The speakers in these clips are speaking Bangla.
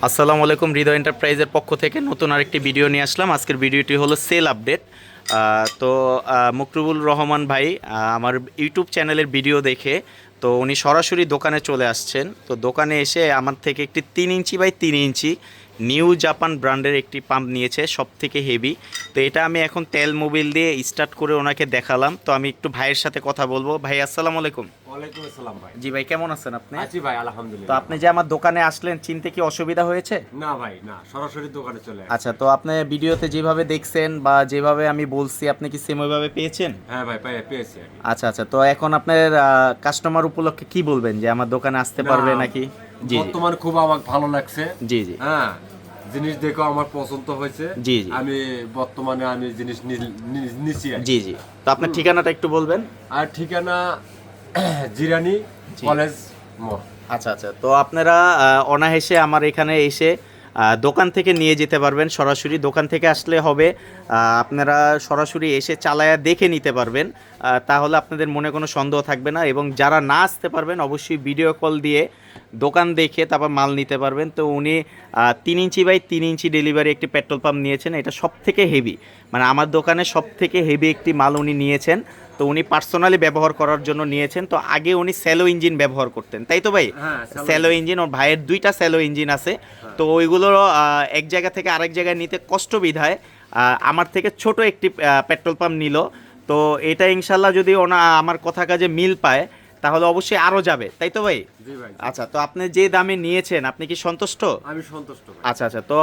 আসসালামু আলাইকুম, হৃদয় এন্টারপ্রাইজের পক্ষ থেকে নতুন আরেকটি ভিডিও নিয়ে আসলাম। আজকের ভিডিওটি হলো সেল আপডেট। তো মকরুবুল রহমান ভাই আমার ইউটিউব চ্যানেলের ভিডিও দেখে, তো উনি সরাসরি দোকানে চলে আসছেন। তো দোকানে এসে আমার থেকে একটি তিন ইঞ্চি বাই তিন ইঞ্চি নিউ জাপান ব্র্যান্ডের একটি পাম্প নিয়েছে সব থেকে হেভি। তো এটা আমি এখন তেল মোবিল দিয়ে স্টার্ট করে ওনাকে দেখালাম। তো আমি একটু ভাইয়ের সাথে কথা বলব। ভাই আসসালামু আলাইকুম। ওয়ালাইকুম আসসালাম ভাই। জি ভাই কেমন আছেন আপনি? আছি ভাই তো আপনি যে আমার দোকানে আসলেন চিনতে কি অসুবিধা হয়েছে? না ভাই না সরাসরি দোকানে চলে আচ্ছা তো আপনি ভিডিওতে যেভাবে দেখছেন বা যেভাবে আমি বলছি আপনি কি সেম ওইভাবে পেয়েছেন? হ্যাঁ ভাই পেয়েছি আচ্ছা আচ্ছা তো এখন আপনার কাস্টমার উপলক্ষে কি বলবেন? যে আমার দোকানে আসতে পারবে নাকি? বর্তমান খুব আমার ভালো লাগছে। জি জি। হ্যাঁ জিনিস দেখো আমার পছন্দ হয়েছে। জি, জি। আমি বর্তমানে আমি জিনিস নিছি জি জি। তো আপনার ঠিকানাটা একটু বলবেন? আর ঠিকানা জিরানি কলেজ মোড়। আচ্ছা আচ্ছা। তো আপনারা অনাহেসে আমার এখানে এসে দোকান থেকে নিয়ে যেতে পারবেন সরাসরি। দোকান থেকে আসলে হবে আপনারা সরাসরি এসে চালায়া দেখে নিতে পারবেন। তাহলে আপনাদের মনে কোনো সন্দেহ থাকবে না এবং যারা না আসতে পারবেন অবশ্যই ভিডিও কল দিয়ে দোকান দেখে তারপর মাল নিতে পারবেন। তো উনি তিন ইঞ্চি বাই তিন ইঞ্চি ডেলিভারি একটি পেট্রোল পাম্প নিয়েছেন। এটা সব থেকে হেভি মানে আমার দোকানে সব থেকে হেভি একটি মাল উনি নিয়েছেন। তো উনি পার্সোনালি ব্যবহার করার জন্য নিয়েছেন। তো আগে উনি স্যালো ইঞ্জিন ব্যবহার করতেন তাই তো ভাই? হ্যাঁ, স্যালো ইঞ্জিন ওর ভাইয়ের দুইটা স্যালো ইঞ্জিন আছে। তো ওইগুলো এক জায়গা থেকে আরেক জায়গায় নিতে কষ্ট বিধায় আমার থেকে ছোট একটি পেট্রোল পাম্প নিল। তো এটা ইনশাল্লাহ যদি ওনা আমার কথা কাজে মিল পায় তাহলে অবশ্যই আরও যাবে তাই তো ভাই? আচ্ছা তো আপনি যে দামে নিয়েছেন আপনি কি সন্তুষ্ট? আমি সন্তুষ্ট আচ্ছা আচ্ছা তো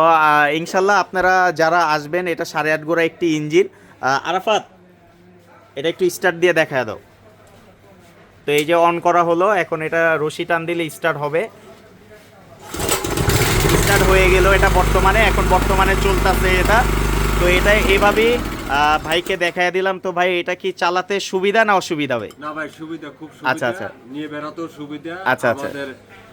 ইনশাল্লাহ আপনারা যারা আসবেন এটা সাড়ে আট গোড়া একটি ইঞ্জিন আরাফাত এটা একটু স্টার্ট দিয়ে দেখা দাও তো এই যে অন করা হলো এখন এটা রশি টান দিলে স্টার্ট হবে স্টার্ট হয়ে গেল এটা বর্তমানে এখন বর্তমানে চলতেছে এটা তো এটা এভাবেই ভাইকে দেখায় দিলাম তো ভাই এটা কি চালাতে সুবিধা না অসুবিধা ভাই না ভাই সুবিধা খুব সুবিধা আচ্ছা। আচ্ছা নিয়ে বেড়াতেও সুবিধা আচ্ছা, আচ্ছা।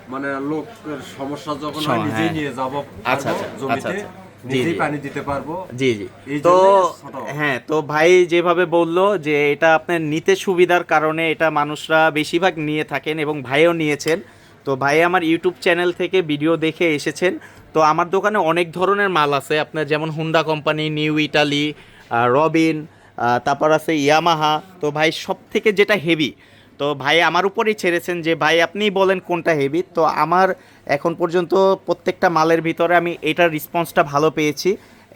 মানে লোকের সমস্যা যখন সম- হয়। নিয়ে যাব আচ্ছা, আচ্ছা, জমিতে আচ্ছা, আচ্ছা। নিজেই জি। পানি দিতে পারব। জি তো। হ্যাঁ তো ভাই যেভাবে বলল যে এটা আপনার নিতে সুবিধার কারণে এটা মানুষরা বেশিরভাগ নিয়ে থাকেন এবং ভাইও নিয়েছেন। তো ভাই আমার ইউটিউব চ্যানেল থেকে ভিডিও দেখে এসেছেন। তো আমার দোকানে অনেক ধরনের মাল আছে। আপনার যেমন Honda company new Italy Robin তারপর আছে ইয়ামাহা। তো ভাই সব থেকে যেটা হেভি তো ভাই আমার উপরেই ছেড়েছেন যে, ভাই আপনিই বলেন কোনটা হেভি তো আমার এখন পর্যন্ত প্রত্যেকটা মালের ভিতরে আমি এটার রেসপন্সটা ভালো পেয়েছি।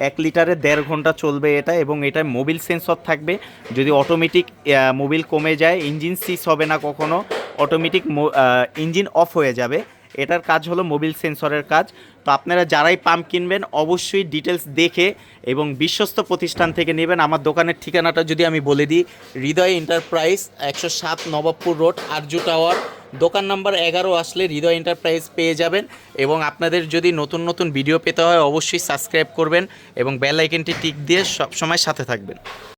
এক লিটারে দেড় ঘণ্টা চলবে এটা এবং এটা মোবিল সেন্সর থাকবে। যদি অটোমেটিক মোবিল কমে যায় ইঞ্জিন সিস হবে না কখনো অটোমেটিক ইঞ্জিন অফ হয়ে যাবে। এটার কাজ হলো মোবিল সেন্সরের কাজ। তো আপনারা যারাই পাম্প কিনবেন, অবশ্যই ডিটেলস দেখে এবং বিশ্বস্ত প্রতিষ্ঠান থেকে নেবেন। আমার দোকানের ঠিকানাটা যদি আমি বলে দিই, হৃদয় এন্টারপ্রাইজ, একশো সাত নবাবপুর রোড, আরজু টাওয়ার। দোকান নাম্বার এগারো আসলে হৃদয় এন্টারপ্রাইজ পেয়ে যাবেন এবং আপনাদের যদি নতুন নতুন ভিডিও পেতে হয়, অবশ্যই সাবস্ক্রাইব করবেন এবং বেল আইকনটি টিক দিয়ে সবসময় সাথে থাকবেন।